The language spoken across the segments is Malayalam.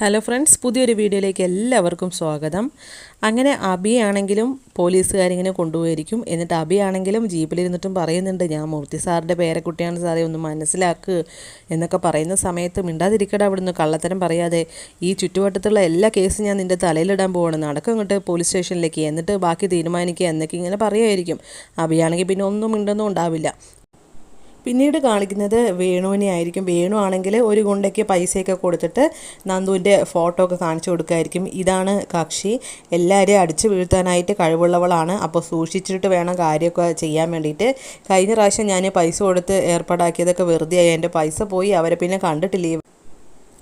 ഹലോ ഫ്രണ്ട്സ് പുതിയൊരു വീഡിയോയിലേക്ക് എല്ലാവർക്കും സ്വാഗതം. അങ്ങനെ അബിയാണെങ്കിലും പോലീസുകാരിങ്ങനെ കൊണ്ടുപോയിരിക്കും. എന്നിട്ട് അബിയാണെങ്കിലും ജീപ്പിലിരുന്നിട്ടും പറയുന്നുണ്ട് ഞാൻ മൂർത്തി സാറിന്റെ പേരക്കുട്ടിയാണ് സാറേ ഒന്ന് മനസ്സിലാക്കുക എന്നൊക്കെ പറയുന്ന സമയത്ത് മിണ്ടാതിരിക്കട അവിടുന്ന് കള്ളത്തരം പറയാതെ. ഈ ചുറ്റുവട്ടത്തുള്ള എല്ലാ കേസും ഞാൻ നിന്റെ തലയിലിടാൻ പോവാണ്. നടക്കും ഇങ്ങോട്ട് പോലീസ് സ്റ്റേഷനിലേക്ക് എന്നിട്ട് ബാക്കി തീരുമാനിക്കുക എന്നൊക്കെ ഇങ്ങനെ പറയുമായിരിക്കും അബിയാണെങ്കിൽ പിന്നെ ഒന്നും മിണ്ടൊന്നും ഉണ്ടാവില്ല പിന്നീട് കാണിക്കുന്നത് വേണുവിനെ ആയിരിക്കും. വേണു ആണെങ്കിൽ ഒരു ഗുണ്ടയ്ക്ക് പൈസയൊക്കെ കൊടുത്തിട്ട് നന്ദുവിന്റെ ഫോട്ടോ ഒക്കെ കാണിച്ചു കൊടുക്കുമായിരിക്കും ഇതാണ് കക്ഷി. എല്ലാവരെയും അടിച്ചു വീഴ്ത്താനായിട്ട് കഴിവുള്ളവളാണ്. അപ്പോൾ സൂക്ഷിച്ചിട്ട് വേണം കാര്യമൊക്കെ ചെയ്യാൻ വേണ്ടിയിട്ട്. കഴിഞ്ഞ പ്രാവശ്യം ഞാൻ പൈസ കൊടുത്ത് ഏർപ്പാടാക്കിയതൊക്കെ വെറുതെ എന്റെ പൈസ പോയി. അവരെ പിന്നെ കണ്ടിട്ടില്ല.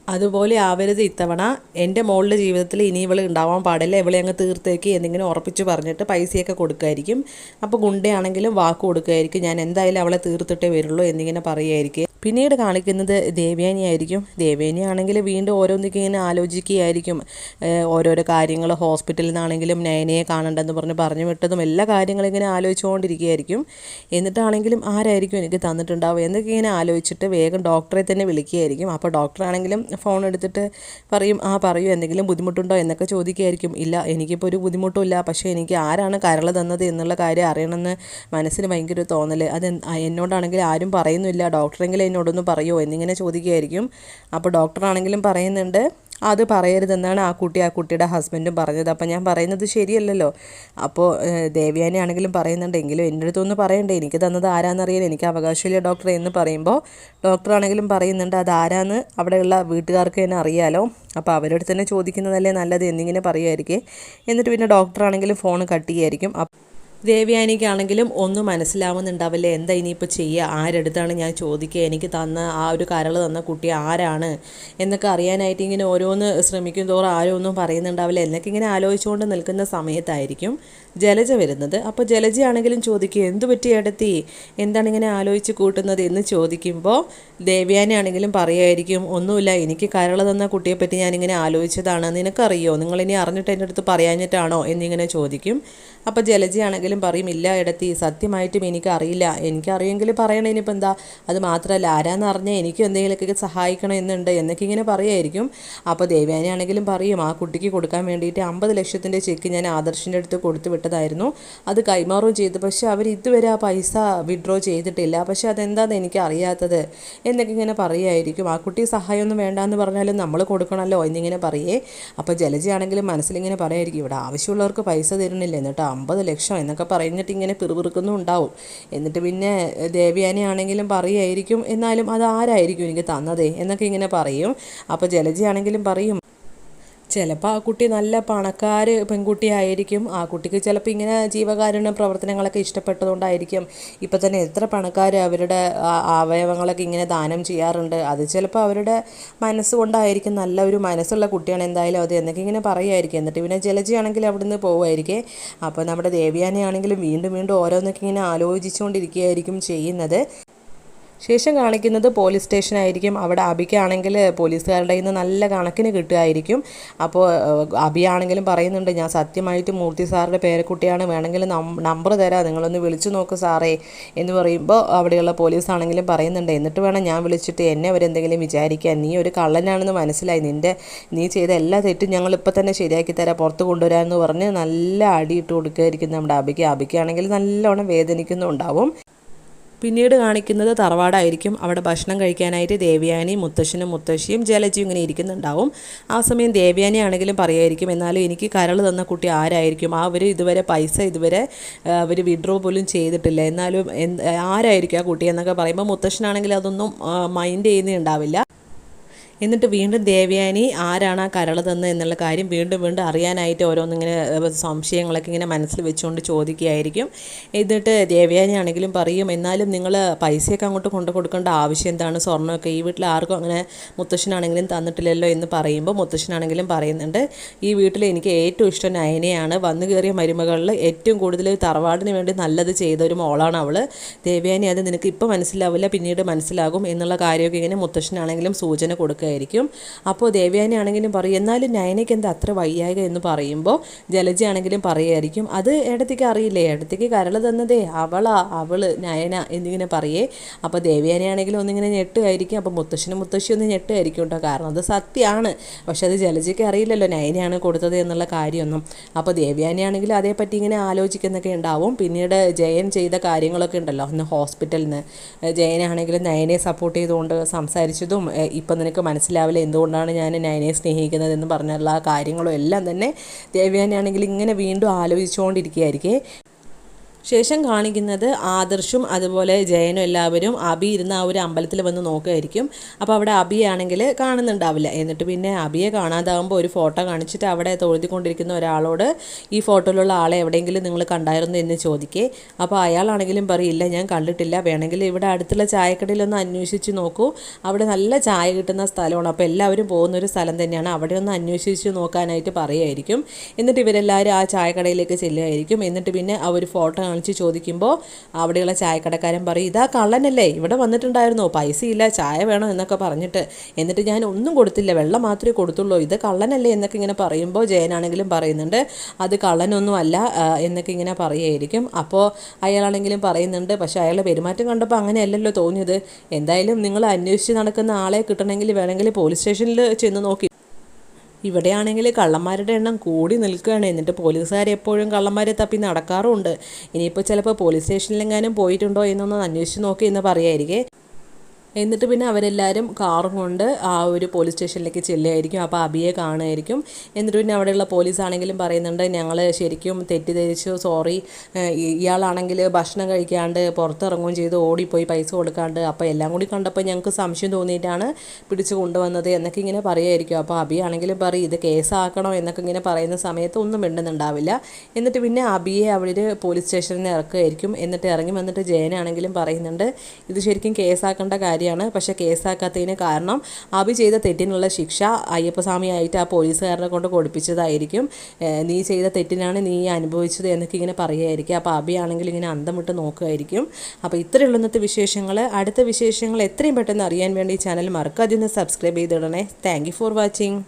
അതുപോലെ ആവരുത് ഇത്തവണ. എന്റെ മോളുടെ ജീവിതത്തിൽ ഇനി ഇവൾ ഉണ്ടാവാൻ പാടില്ല. ഇവളെ അങ്ങ് തീർത്തേക്ക് എന്തെങ്കിലും ഉറപ്പിച്ച് പറഞ്ഞിട്ട് പൈസയൊക്കെ കൊടുക്കുമായിരിക്കും അപ്പോൾ ഗുണ്ടയാണെങ്കിലും വാക്ക് കൊടുക്കുമായിരിക്കും ഞാൻ എന്തായാലും അവളെ തീർത്തിട്ടേ വരുള്ളൂ എന്നിങ്ങനെ പറയുമായിരിക്കും പിന്നീട് കാണിക്കുന്നത് ദേവയാനി ആണെങ്കിൽ വീണ്ടും ഓരോന്നൊക്കെ ഇങ്ങനെ ആലോചിക്കുകയായിരിക്കും. ഓരോരോ കാര്യങ്ങൾ ഹോസ്പിറ്റലിൽ നിന്നാണെങ്കിലും നയനയെ കാണണ്ടെന്ന് പറഞ്ഞ് പറഞ്ഞു വിട്ടതും എല്ലാ കാര്യങ്ങളും ഇങ്ങനെ ആലോചിച്ചുകൊണ്ടിരിക്കുകയായിരിക്കും. എന്നിട്ടാണെങ്കിലും ആരായിരിക്കും എനിക്ക് തന്നിട്ടുണ്ടാവുക എന്നൊക്കെ ഇങ്ങനെ ആലോചിച്ചിട്ട് വേഗം ഡോക്ടറെ തന്നെ വിളിക്കുകയായിരിക്കും. അപ്പോൾ ഡോക്ടറാണെങ്കിലും ഫോൺ എടുത്തിട്ട് പറയും ആ പറയൂ എന്തെങ്കിലും ബുദ്ധിമുട്ടുണ്ടോ? എന്നൊക്കെ ചോദിക്കുകയായിരിക്കും. ഇല്ല എനിക്കിപ്പോൾ ഒരു ബുദ്ധിമുട്ടുമില്ല. പക്ഷേ എനിക്ക് ആരാണ് കരൾ തന്നത് എന്നുള്ള കാര്യം അറിയണമെന്ന് മനസ്സിന് ഭയങ്കര തോന്നൽ അത് എന്നോടാണെങ്കിൽ ആരും പറയുന്നില്ല. ഡോക്ടറെങ്കിലും എന്നോടൊന്ന് പറയുമോ എന്നിങ്ങനെ ചോദിക്കുകയായിരിക്കും. അപ്പോൾ ഡോക്ടറാണെങ്കിലും പറയുന്നുണ്ട് അത് പറയരുതെന്നാണ് ആ കുട്ടി ആ കുട്ടിയുടെ ഹസ്ബൻഡും പറഞ്ഞത്. അപ്പോൾ ഞാൻ പറയുന്നത് ശരിയല്ലല്ലോ. അപ്പോൾ ദേവ്യാനി ആണെങ്കിലും പറയുന്നുണ്ടെങ്കിലും എന്റെ അടുത്തൊന്ന് പറയണ്ടേ? എനിക്ക് തന്നത് ആരാന്നറിയാൻ എനിക്ക് അവകാശമില്ല ഡോക്ടറെ എന്ന് പറയുമ്പോൾ ഡോക്ടറാണെങ്കിലും പറയുന്നുണ്ട് അത് ആരാന്ന് അവിടെയുള്ള വീട്ടുകാർക്ക് തന്നെ അറിയാലോ. അപ്പോൾ അവരോട് തന്നെ ചോദിക്കുന്നതല്ലേ നല്ലത് എന്നിങ്ങനെ പറയുമായിരിക്കും. എന്നിട്ട് പിന്നെ ഡോക്ടറാണെങ്കിലും ഫോൺ കട്ട് ചെയ്യായിരിക്കും അപ്പ- ദേവയാനിക്കാണെങ്കിലും ഒന്നും മനസ്സിലാവുന്നുണ്ടാവില്ല. എന്താ ഇനിയിപ്പോൾ ചെയ്യുക ആരെടുത്താണ് ഞാൻ ചോദിക്കുക? എനിക്ക് തന്ന ആ ഒരു കരൾ തന്ന കുട്ടി ആരാണ്? എന്നൊക്കെ അറിയാനായിട്ട് ഇങ്ങനെ ഓരോന്ന് ശ്രമിക്കും തോറും ആരും ഒന്നും പറയുന്നുണ്ടാവില്ല. എന്നൊക്കെ ഇങ്ങനെ ആലോചിച്ചുകൊണ്ട് നിൽക്കുന്ന സമയത്തായിരിക്കും ജലജ വരുന്നത്. അപ്പോൾ ജലജയാണെങ്കിലും ചോദിക്കുക എന്തു പറ്റി എടുത്തി എന്താണ് ഇങ്ങനെ ആലോചിച്ച് കൂട്ടുന്നത്? എന്ന് ചോദിക്കുമ്പോൾ ദേവ്യാനാണെങ്കിലും പറയുമായിരിക്കും ഒന്നുമില്ല എനിക്ക് കരൾ തന്ന കുട്ടിയെപ്പറ്റി ഞാനിങ്ങനെ ആലോചിച്ചതാണ്. നിനക്കറിയോ? നിങ്ങളിനി അറിഞ്ഞിട്ട് എന്റെ അടുത്ത് പറയാഞ്ഞിട്ടാണോ? എന്നിങ്ങനെ ചോദിക്കും. അപ്പോൾ ജലജയാണെങ്കിലും പറയും ഇല്ല ഇടത്തി സത്യമായിട്ടും എനിക്കറിയില്ല. എനിക്കറിയെങ്കിൽ പറയണേ ഇനിയിപ്പോൾ എന്താ? അത് മാത്രമല്ല ആരാന്ന് അറിഞ്ഞാൽ എനിക്കും എന്തെങ്കിലുമൊക്കെ സഹായിക്കണം എന്നുണ്ട് എന്നൊക്കെ ഇങ്ങനെ പറയുമായിരിക്കും അപ്പോൾ ദേവയാനി ആണെങ്കിലും പറയും ആ കുട്ടിക്ക് കൊടുക്കാൻ വേണ്ടിയിട്ട് അമ്പത് ലക്ഷത്തിന്റെ ചെക്ക് ഞാൻ ആദർശിന്റെ അടുത്ത് കൊടുത്തു വിട്ടതായിരുന്നു. അത് കൈമാറുകയും ചെയ്തു. പക്ഷേ അവർ ഇതുവരെ ആ പൈസ വിഡ്രോ ചെയ്തിട്ടില്ല. പക്ഷേ അതെന്താന്ന് എനിക്ക് അറിയാത്തത് എന്നൊക്കെ ഇങ്ങനെ പറയുമായിരിക്കും ആ കുട്ടി സഹായമൊന്നും വേണ്ടാന്ന് പറഞ്ഞാലും നമ്മൾ കൊടുക്കണമല്ലോ എന്നിങ്ങനെ പറയേ. അപ്പോൾ ജലജയാണെങ്കിലും മനസ്സിലിങ്ങനെ പറയായിരിക്കും ഇവിടെ ആവശ്യമുള്ളവർക്ക് പൈസ തരുന്നില്ല. എന്നിട്ട് അമ്പത് ലക്ഷം എന്നൊക്കെ പറഞ്ഞിട്ട് ഇങ്ങനെ പിറുപിറുക്കുന്നു ഉണ്ടാവും. എന്നിട്ട് പിന്നെ ദേവയാനി ആണെങ്കിലും പറയുമായിരിക്കും എന്നാലും അത് ആരായിരിക്കും എനിക്ക് തന്നതേ? എന്നൊക്കെ ഇങ്ങനെ പറയും. അപ്പോൾ ജലജയാണെങ്കിലും പറയും ചിലപ്പോൾ ആ കുട്ടി നല്ല പണക്കാർ പെൺകുട്ടിയായിരിക്കും. ആ കുട്ടിക്ക് ചിലപ്പോൾ ഇങ്ങനെ ജീവകാരുണ്യ പ്രവർത്തനങ്ങളൊക്കെ ഇഷ്ടപ്പെട്ടതുകൊണ്ടായിരിക്കും. ഇപ്പം തന്നെ എത്ര പണക്കാർ അവരുടെ അവയവങ്ങളൊക്കെ ഇങ്ങനെ ദാനം ചെയ്യാറുണ്ട്. അത് ചിലപ്പോൾ അവരുടെ മനസ്സുകൊണ്ടായിരിക്കും നല്ല ഒരു മനസ്സുള്ള കുട്ടിയാണ് എന്തായാലും അത് എന്നൊക്കെ ഇങ്ങനെ പറയുമായിരിക്കും എന്നിട്ട് പിന്നെ ജലജയാണെങ്കിൽ അവിടുന്ന് പോവുമായിരിക്കും. അപ്പോൾ നമ്മുടെ ദേവിയാനെയാണെങ്കിലും വീണ്ടും വീണ്ടും ഓരോന്നൊക്കെ ഇങ്ങനെ ആലോചിച്ചുകൊണ്ടിരിക്കുകയായിരിക്കും ചെയ്യുന്നത്. ശേഷം കാണിക്കുന്നത് പോലീസ് സ്റ്റേഷനായിരിക്കും. അവിടെ അബിക്കാണെങ്കിൽ പോലീസുകാരുടെ നിന്ന് നല്ല കണക്കിന് കിട്ടുമായിരിക്കും. അപ്പോൾ അബിയാണെങ്കിലും പറയുന്നുണ്ട് ഞാൻ സത്യമായിട്ട് മൂർത്തി സാറിന്റെ പേരക്കുട്ടിയാണ്. വേണമെങ്കിൽ നമ്പർ തരാം. നിങ്ങളൊന്ന് വിളിച്ചു നോക്ക് സാറേ എന്ന് പറയുമ്പോൾ അവിടെയുള്ള പോലീസ് ആണെങ്കിലും പറയുന്നുണ്ട്. എന്നിട്ട് വേണം ഞാൻ വിളിച്ചിട്ട് എന്നെ അവരെന്തെങ്കിലും വിചാരിക്കാൻ. നീ ഒരു കള്ളനാണെന്ന് മനസ്സിലായി. നിന്റെ നീ ചെയ്ത എല്ലാ തെറ്റും ഞങ്ങൾ ഇപ്പം തന്നെ ശരിയാക്കി തരാം. പുറത്ത് കൊണ്ടുവരാമെന്ന് പറഞ്ഞ് നല്ല അടിയിട്ട് കൊടുക്കുകയായിരിക്കും നമ്മുടെ അബിക്ക്. അബിക്കാണെങ്കിൽ നല്ലോണം വേദനിക്കുന്നുണ്ടാവും. പിന്നീട് കാണിക്കുന്നത് തറവാടായിരിക്കും. അവിടെ ഭക്ഷണം കഴിക്കാനായിട്ട് ദേവയാനി മുത്തശ്ശനും മുത്തശ്ശിയും ജലജിയും ഇങ്ങനെ ഇരിക്കുന്നുണ്ടാവും. ആ സമയം ദേവയാനി ആണെങ്കിലും പറയായിരിക്കും എന്നാലും എനിക്ക് കരൾ തന്ന കുട്ടി ആരായിരിക്കും? ആ അവർ ഇതുവരെ പൈസ ഇതുവരെ അവർ വിഡ്രോ പോലും ചെയ്തിട്ടില്ല. എന്നാലും ആരായിരിക്കും ആ കുട്ടി? എന്നൊക്കെ പറയുമ്പോൾ മുത്തശ്ശനാണെങ്കിൽ അതൊന്നും മൈൻഡ് ചെയ്യുന്നുണ്ടാവില്ല എന്നിട്ട് വീണ്ടും ദേവയാനി ആരാണ് ആ കരൾ തന്നത് എന്നുള്ള കാര്യം വീണ്ടും വീണ്ടും അറിയാനായിട്ട് ഓരോന്നിങ്ങനെ സംശയങ്ങളൊക്കെ ഇങ്ങനെ മനസ്സിൽ വെച്ചുകൊണ്ട് ചോദിക്കുകയായിരിക്കും. എന്നിട്ട് ദേവയാനി ആണെങ്കിലും പറയും എന്നാലും നിങ്ങൾ പൈസയൊക്കെ അങ്ങോട്ട് കൊണ്ടു കൊടുക്കേണ്ട ആവശ്യം എന്താണ്? സ്വർണമൊക്കെ ഈ വീട്ടിൽ ആർക്കും അങ്ങനെ മുത്തശ്ശനാണെങ്കിലും തന്നിട്ടില്ലല്ലോ എന്ന് പറയുമ്പോൾ മുത്തശ്ശനാണെങ്കിലും പറയുന്നുണ്ട് ഈ വീട്ടിൽ എനിക്ക് ഏറ്റവും ഇഷ്ടം നയനയാണ്. വന്നു കയറിയ മരുമകളിൽ ഏറ്റവും കൂടുതൽ തറവാടിന് വേണ്ടി നല്ലത് ചെയ്ത ഒരു മോളാണ് അവൾ ദേവയാനി അത് നിനക്ക് ഇപ്പോൾ മനസ്സിലാവില്ല പിന്നീട് മനസ്സിലാകും എന്നുള്ള കാര്യമൊക്കെ ഇങ്ങനെ മുത്തശ്ശനാണെങ്കിലും സൂചന കൊടുക്കുക നിൽക്കുകയായിരിക്കും അപ്പോൾ ദേവ്യാനി ആണെങ്കിലും പറയും എന്നാലും നയനയ്ക്ക് എന്താ അത്ര വയ്യായക എന്ന് പറയുമ്പോൾ ജലജി ആണെങ്കിലും പറയുമായിരിക്കും അത് ഏടത്തേക്ക് അറിയില്ലേ? ഏടത്തേക്ക് കരൾ തന്നതേ അവളാ അവൾ നയന എന്നിങ്ങനെ പറയേ. അപ്പോൾ ദേവ്യാനി ആണെങ്കിലും ഒന്നിങ്ങനെ ഞെട്ടുമായിരിക്കും. അപ്പോൾ മുത്തശ്ശനും മുത്തശ്ശി ഒന്ന് ഞെട്ടുമായിരിക്കും കേട്ടോ. കാരണം അത് സത്യമാണ് പക്ഷെ അത് ജലജിക്ക് അറിയില്ലല്ലോ നയനയാണ് കൊടുത്തത് എന്നുള്ള കാര്യമൊന്നും. അപ്പോൾ ദേവ്യാനി ആണെങ്കിലും അതേപ്പറ്റി ഇങ്ങനെ ആലോചിക്കുന്നൊക്കെ ഉണ്ടാവും. പിന്നീട് ജയൻ ചെയ്ത കാര്യങ്ങളൊക്കെ ഉണ്ടല്ലോ അന്ന് ഹോസ്പിറ്റലിൽ നിന്ന് ജയനാണെങ്കിലും നയനെ സപ്പോർട്ട് ചെയ്തുകൊണ്ട് സംസാരിച്ചതും ഇപ്പം നിനക്ക് മനസ്സിലാവില്ല എന്തുകൊണ്ടാണ് ഞാൻ നയനെ സ്നേഹിക്കുന്നത് എന്ന് പറഞ്ഞുള്ള ആ കാര്യങ്ങളും എല്ലാം തന്നെ ദേവയാനി ആണെങ്കിൽ ഇങ്ങനെ വീണ്ടും ആലോചിച്ചുകൊണ്ടിരിക്കുകയായിരിക്കും. ശേഷം കാണിക്കുന്നത് ആദർശും അതുപോലെ ജയനും എല്ലാവരും അബി ഇരുന്ന ആ ഒരു അമ്പലത്തിൽ വന്ന് നോക്കുമായിരിക്കും അപ്പോൾ അവിടെ അബിയാണെങ്കിൽ കാണുന്നുണ്ടാവില്ല. എന്നിട്ട് പിന്നെ അബിയെ കാണാതാകുമ്പോൾ ഒരു ഫോട്ടോ കാണിച്ചിട്ട് അവിടെ തൊഴുതിക്കൊണ്ടിരിക്കുന്ന ഒരാളോട് ഈ ഫോട്ടോയിലുള്ള ആളെ എവിടെയെങ്കിലും നിങ്ങൾ കണ്ടായിരുന്നു എന്ന് ചോദിക്കേ. അപ്പോൾ അയാളാണെങ്കിലും പറയില്ല ഞാൻ കണ്ടിട്ടില്ല. വേണമെങ്കിൽ ഇവിടെ അടുത്തുള്ള ചായക്കടയിലൊന്ന് അന്വേഷിച്ച് നോക്കൂ. അവിടെ നല്ല ചായ കിട്ടുന്ന സ്ഥലമാണ്. അപ്പോൾ എല്ലാവരും പോകുന്ന ഒരു സ്ഥലം തന്നെയാണ്. അവിടെ ഒന്ന് അന്വേഷിച്ച് നോക്കാനായിട്ട് പറയുമായിരിക്കും എന്നിട്ട് ഇവരെല്ലാവരും ആ ചായക്കടയിലേക്ക് ചെല്ലുമായിരിക്കും എന്നിട്ട് പിന്നെ ആ ഒരു ഫോട്ടോ കാണിച്ച് ചോദിക്കുമ്പോൾ അവിടെയുള്ള ചായക്കടക്കാരൻ പറയും ഇതാ കള്ളനല്ലേ ഇവിടെ വന്നിട്ടുണ്ടായിരുന്നോ പൈസ ഇല്ല ചായ വേണം എന്നൊക്കെ പറഞ്ഞിട്ട് എന്നിട്ട് ഞാൻ ഒന്നും കൊടുത്തില്ല വെള്ളം മാത്രമേ കൊടുത്തുള്ളൂ ഇത് കള്ളനല്ലേ എന്നൊക്കെ ഇങ്ങനെ പറയുമ്പോൾ ജയനാണെങ്കിലും പറയുന്നുണ്ട് അത് കള്ളനൊന്നും അല്ല എന്നൊക്കെ ഇങ്ങനെ പറയുമായിരിക്കും അപ്പോൾ അയാളാണെങ്കിലും പറയുന്നുണ്ട് പക്ഷേ അയാളുടെ പെരുമാറ്റം കണ്ടപ്പോൾ അങ്ങനെയല്ലല്ലോ തോന്നിയത് എന്തായാലും നിങ്ങൾ അന്വേഷിച്ച് നടക്കുന്ന ആളെ കിട്ടണമെങ്കിൽ വേണമെങ്കിൽ പോലീസ് സ്റ്റേഷനിൽ ചെന്ന് നോക്കി ഇവിടെയാണെങ്കിൽ കള്ളന്മാരുടെ എണ്ണം കൂടി നിൽക്കുകയാണ്. എന്നിട്ട് പോലീസുകാർ എപ്പോഴും കള്ളന്മാരെ തപ്പി നടക്കാറുമുണ്ട്. ഇനിയിപ്പോൾ ചിലപ്പോൾ പോലീസ് സ്റ്റേഷനിലെങ്ങാനും പോയിട്ടുണ്ടോ എന്നൊന്ന് അന്വേഷിച്ച് നോക്കി എന്ന് പറയായിരിക്കേ. എന്നിട്ട് പിന്നെ അവരെല്ലാവരും കാറും കൊണ്ട് ആ ഒരു പോലീസ് സ്റ്റേഷനിലേക്ക് ചെല്ലുമായിരിക്കും അപ്പോൾ അബിയെ കാണുമായിരിക്കും എന്നിട്ട് പിന്നെ അവിടെയുള്ള പോലീസ് ആണെങ്കിലും പറയുന്നുണ്ട് ഞങ്ങൾ ശരിക്കും തെറ്റിദ്ധരിച്ചു സോറി ഇയാളാണെങ്കിൽ ഭക്ഷണം കഴിക്കാണ്ട് പുറത്തിറങ്ങുകയും ചെയ്ത് ഓടിപ്പോയി പൈസ കൊടുക്കാണ്ട്. അപ്പോൾ എല്ലാം കൂടി കണ്ടപ്പോൾ ഞങ്ങൾക്ക് സംശയം തോന്നിയിട്ടാണ് പിടിച്ച് കൊണ്ടുവന്നത് എന്നൊക്കെ ഇങ്ങനെ പറയുമായിരിക്കും അപ്പോൾ അബിയാണെങ്കിലും പറയും ഇത് കേസാക്കണോ എന്നൊക്കെ ഇങ്ങനെ പറയുന്ന സമയത്ത് ഒന്നും മിണ്ടുന്നുണ്ടാവില്ല. എന്നിട്ട് പിന്നെ അബിയെ അവർ പോലീസ് സ്റ്റേഷനിൽ നിന്ന് ഇറക്കുമായിരിക്കും എന്നിട്ട് ഇറങ്ങി വന്നിട്ട് ജയനാണെങ്കിലും പറയുന്നുണ്ട് ഇത് ശരിക്കും കേസാക്കേണ്ട കാര്യമാണ് പക്ഷേ കേസാക്കാത്തതിന് കാരണം അബി ചെയ്ത തെറ്റിനുള്ള ശിക്ഷ അയ്യപ്പസ്വാമിയായിട്ട് ആ പോലീസുകാരനെ കൊണ്ട് കൊടുപ്പിച്ചതായിരിക്കും. നീ ചെയ്ത തെറ്റിനാണ് നീ അനുഭവിച്ചത് എന്നൊക്കെ ഇങ്ങനെ പറയുമായിരിക്കും അപ്പോൾ അബി ആണെങ്കിൽ ഇങ്ങനെ അന്തം വിട്ട് നോക്കുമായിരിക്കും അപ്പോൾ ഇത്രയുള്ള ഇന്നത്തെ വിശേഷങ്ങൾ. അടുത്ത വിശേഷങ്ങൾ എത്രയും പെട്ടെന്ന് അറിയാൻ വേണ്ടി ഈ ചാനൽ മറക്കാതെ ഒന്ന് സബ്സ്ക്രൈബ് ചെയ്തിടണേ. Thank for watching.